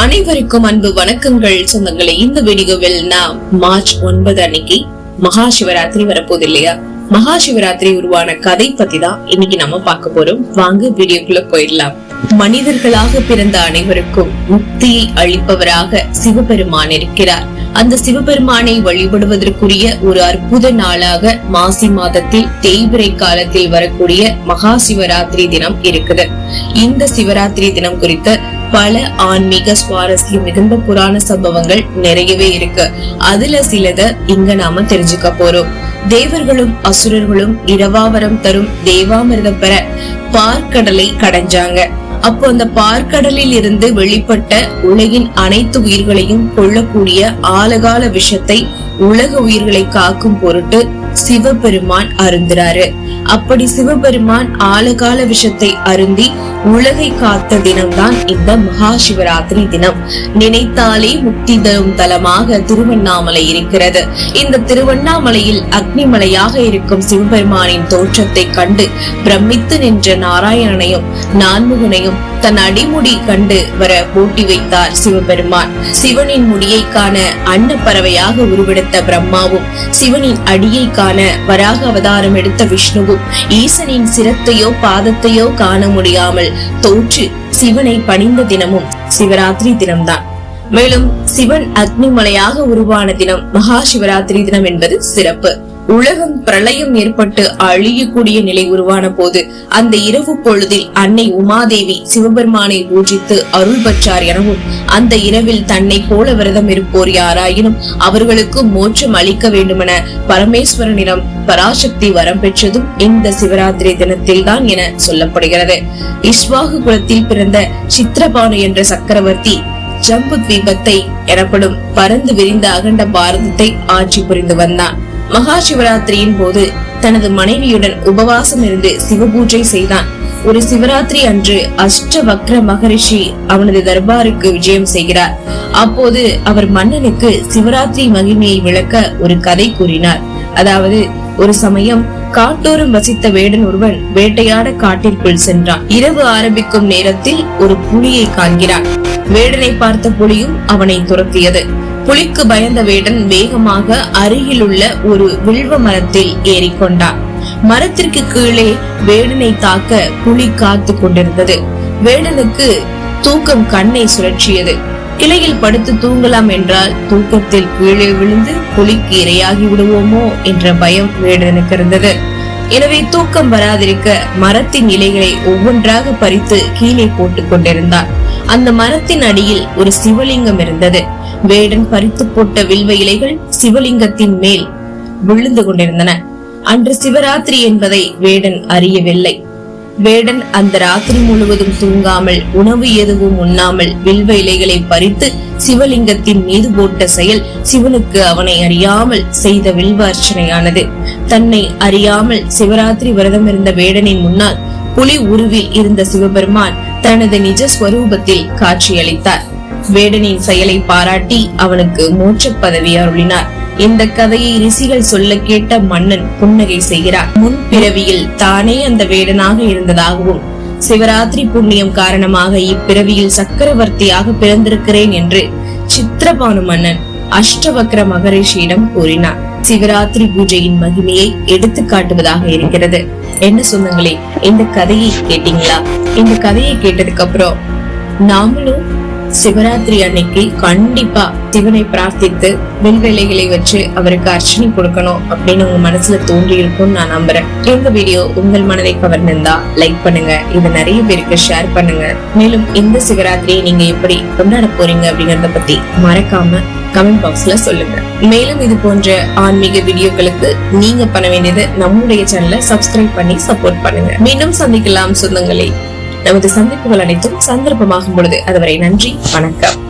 அனைவருக்கும் அன்பு வணக்கங்கள். சொந்தங்களை இந்த வீடியோவில் நாம் மார்ச் ஒன்பது அன்னைக்கு மகா சிவராத்திரி வரப்போகுது இல்லையா? மகா சிவராத்திரி உருவான கதை பத்தி தான் இன்னைக்கு நம்ம பார்க்க போறோம். வாங்க வீடியோக்குள்ள போயிடலாம். மனிதர்களாக பிறந்த அனைவருக்கும் முக்தியை அளிப்பவராக சிவபெருமான் இருக்கிறார். அந்த சிவபெருமானை வழிபடுவதற்குரிய ஒரு அற்புத நாளாக மாசி மாதத்தில் தேய்பிரை காலத்தில் வரக்கூடிய மகா சிவராத்திரி தினம் இருக்குது. இந்த சிவராத்திரி தினம் குறித்த பல ஆன்மீக சுவாரஸ்யம் மிகுந்த புராண சம்பவங்கள் நிறையவே இருக்கு. அதுல சிலத இங்க நாம தெரிஞ்சுக்க போறோம். தேவர்களும் அசுரர்களும் இரவாவரம் தரும் தேவாமிர்தம் பெற பார்க்கடலை கடைஞ்சாங்க. அப்போ அந்த பார்க்கடலில் இருந்து வெளிப்பட்ட உலகின் அனைத்து உயிர்களையும் கொள்ளக்கூடிய ஆலகால விஷத்தை உலக உயிர்களை காக்கும் பொருட்டு சிவபெருமான் அருந்துறாரு. அப்படி சிவபெருமான் ஆலகால விஷத்தை அருந்தி உலகை காத்த தினம்தான் இந்த மகா சிவராத்திரி தினம். நினைத்தாலே முக்தி தரும் தலமாக திருவண்ணாமலை இருக்கிறது. இந்த திருவண்ணாமலையில் அக்னிமலையாக இருக்கும் சிவபெருமானின் தோற்றத்தை கண்டு பிரமித்து நின்ற நாராயணனையும் நான்முகனையும் தன் அடிமுடி கண்டு வர போட்டி வைத்தார் சிவபெருமான். சிவனின் முடியை காண அன்ன பறவையாக உருவெடுத்த பிரம்மாவும் சிவனின் அடியை காண வராக அவதாரம் எடுத்த விஷ்ணுவும் ஈசனின் சிரத்தையோ பாதத்தையோ காண முடியாமல் தோற்று சிவனை பணிந்த தினமும் சிவராத்திரி தினம்தான். மேலும் சிவன் அக்னிமலையாக உருவான தினம் மகா சிவராத்திரி தினம் என்பது சிறப்பு. உலகம் பிரளயம் ஏற்பட்டு அழியக்கூடிய நிலை உருவான போது அந்த இரவு பொழுதில் அன்னை உமாதேவி சிவபெருமானை பூஜித்து அருள் பெற்றார் எனவும் அந்த இரவில் தன்னை போல விரதம் இருப்போர் யாராயினும் அவர்களுக்கு மோட்சம் அளிக்க வேண்டுமென பரமேஸ்வரனிடம் பராசக்தி வரம் பெற்றதும் இந்த சிவராத்திரி தினத்தில் தான் என சொல்லப்படுகிறது. இஸ்வாகு குலத்தில் பிறந்த சித்திரபானு என்ற சக்கரவர்த்தி ஜம்பு தீபத்தை எனப்படும் பறந்து விரிந்த அகண்ட பாரதத்தை ஆட்சி புரிந்து வந்தான். மகா சிவராத்திரியின் போது தனது மனைவியுடன் உபவாசம் இருந்து சிவபூஜை செய்தான். ஒரு சிவராத்திரி அன்று அஷ்டவக்ர மகரிஷி அவனது தர்பாருக்கு விஜயம் செய்கிறார். அப்போது அவர் மன்னனுக்கு சிவராத்திரி மகிமையை விளக்க ஒரு கதை கூறினார். அதாவது ஒரு சமயம் காட்டோரம் வசித்த வேடன் ஒருவன் வேட்டையாட காட்டிற்குள் சென்றான். இரவு ஆரம்பிக்கும் நேரத்தில் ஒரு புலியை காண்கிறான். வேடனை பார்த்த புலியும் அவனை துரத்தியது. புலிக்கு பயந்த வேடன் வேகமாக அருகிலுள்ள ஒரு வில்வ மரத்தில் ஏறிக்கொண்டான். மரத்திற்கு கீழே வேடனை தாக்க புலி காத்து கொண்டிருந்தது. வேடனுக்கு தூக்கம் கண்ணை சுழற்றியது. இலையில் படுத்து தூங்கலாம் என்றால் தூக்கத்தில் கீழே விழுந்து புலிக்கு இரையாகி விடுவோமோ என்ற பயம் வேடனுக்கு இருந்தது. எனவே தூக்கம் வராதிருக்க மரத்தின் இலைகளை ஒவ்வொன்றாக பறித்து கீழே போட்டுக் கொண்டிருந்தான். அந்த மரத்தின் அடியில் ஒரு சிவலிங்கம் இருந்தது. வேடன் பறித்து போட்ட வில்வ இலைகள் சிவலிங்கத்தின் மேல் விழுந்து கொண்டிருந்தன. அன்று சிவராத்திரி என்பதை வேடன் அறியவில்லை. வேடன் அந்த ராத்திரி முழுவதும் தூங்காமல் உணவு எதுவும் உண்ணாமல் வில்வ இலைகளை பறித்து சிவலிங்கத்தின் மீது போட்ட செயல் சிவனுக்கு அவனை அறியாமல் செய்த வில்வ அர்ச்சனையானது தன்னை அறியாமல் சிவராத்திரி விரதம் இருந்த வேடனின் முன்னால் புலி உருவில் இருந்த சிவபெருமான் தனது நிஜ ஸ்வரூபத்தில் காட்சியளித்தார். வேடனின் செயலை பாராட்டி அவனுக்கு மோட்ச பதவி அருளினார். இந்த கதையை ரிஷிகள் சொல்ல கேட்ட மன்னன் புன்னகை செய்கிறார். முன் பிறவியில் தானே அந்த வேடனாக இருந்ததாகவும் சிவராத்திரி புண்ணியம் காரணமாக இப்பிறவியில் சக்கரவர்த்தியாக பிறந்திருக்கிறேன் என்று சித்திரபானு மன்னன் அஷ்டவக்ர மகரிஷியிடம் கூறினார். சிவராத்திரி பூஜையின் மகிமையை எடுத்து காட்டுவதாக இருக்கிறது. என்ன சொந்தங்களே இந்த கதையை கேட்டீங்களா? இந்த கதையை கேட்டதுக்கு அப்புறம் நாமளும் சிவராத்திரி அன்னைக்கு கண்டிப்பா சிவனை பிரார்த்தித்து விண்வெளிகளை வச்சு அவருக்கு அர்ச்சனை கொடுக்கணும் அப்படின்னு உங்க மனசுல தோன்றி இருக்கும்னு நான் நம்புறேன். இந்த வீடியோ உங்கள் மனதை கவர்ந்திருந்தா லைக் பண்ணுங்க இதை நிறைய பேருக்கு ஷேர் பண்ணுங்க. மேலும் இந்த சிவராத்திரியை நீங்க எப்படி கொண்டாட போறீங்க அப்படிங்கறத பத்தி மறக்காம கமெண்ட் பாக்ஸ்ல சொல்லுங்க. மேலும் இது போன்ற ஆன்மீக வீடியோக்களுக்கு நீங்க பண்ண வேண்டியது நம்முடைய சேனலை சப்ஸ்கிரைப் பண்ணி சப்போர்ட் பண்ணுங்க. மீண்டும் சந்திக்கலாம் சொந்தங்களே. நமது சந்திப்புகள் அனைத்தும் சந்தர்ப்பமாகும் பொழுது. அதுவரை நன்றி வணக்கம்.